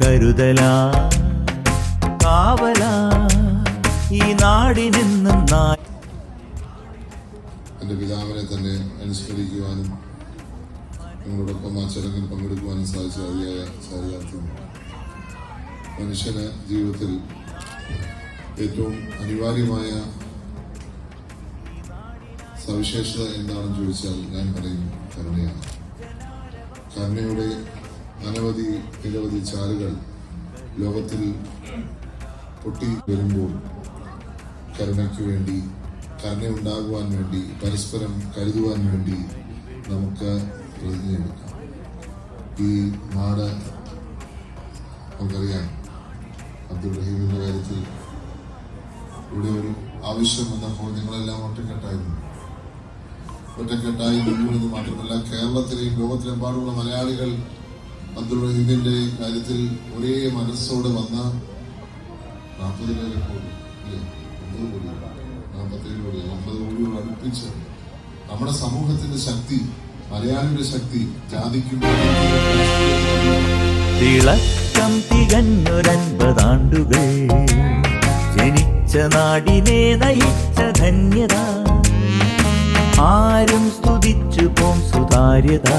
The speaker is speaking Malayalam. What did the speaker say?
കരുതലാ കാവലാ ഈ നാടിനെന്നും നാ എന്റെ പിതാവിനെ തന്നെ അനുസ്മരിക്കുവാനും നിങ്ങളോടൊപ്പം ആ ചടങ്ങിൽ പങ്കെടുക്കുവാനും സാധിച്ച അതിയായ സാഹചര്യം മനുഷ്യന് ജീവിതത്തിൽ ഏറ്റവും അനിവാര്യമായ സവിശേഷത എന്താണെന്ന് ചോദിച്ചാൽ ഞാൻ പറയും കരുണയാണ്. കരുണയുടെ അനവധി നിരവധി ചാലുകൾ ലോകത്തിൽ പൊട്ടി വരുമ്പോൾ കരുണയ്ക്ക് വേണ്ടി കരുണയുണ്ടാകുവാൻ വേണ്ടി പരസ്പരം കരുതുവാൻ വേണ്ടി നമുക്ക് പ്രതിജ്ഞയെടുക്കാം ഈ നാട് നമുക്കറിയാം അബ്ദുൾ റഹീമിന്റെ കാര്യത്തിൽ ഇവിടെ ഒരു ആവശ്യം വന്നപ്പോൾ നിങ്ങളെല്ലാം ഒറ്റക്കെട്ടായിരുന്നു. ഒറ്റക്കെട്ടായി നിൽക്കുന്നത് മാത്രമല്ല കേരളത്തിലെയും ലോകത്തിലെമ്പാടുമുള്ള മലയാളികൾ അബ്ദുൾ റഹീമിന്റെ കാര്യത്തിൽ ഒരേ മനസ്സോടെ വന്ന നാൽപ്പതിലേറെ കോടി അമ്പത് കോടി നാൽപ്പത്തേഴ് കോടി അമ്പത് കോടിയോട് അടുപ്പിച്ച് നമ്മുടെ സമൂഹത്തിന്റെ ശക്തി മലയാളിയുടെ ശക്തി ജാതിക്കും തിളക്കം തികഞ്ഞൊരൻപതാണ്ടുകൾ. ജനിച്ച നാടിനെ നയിച്ച ധന്യത. ആരും സ്തുതിച്ചു പോം സുതാര്യത.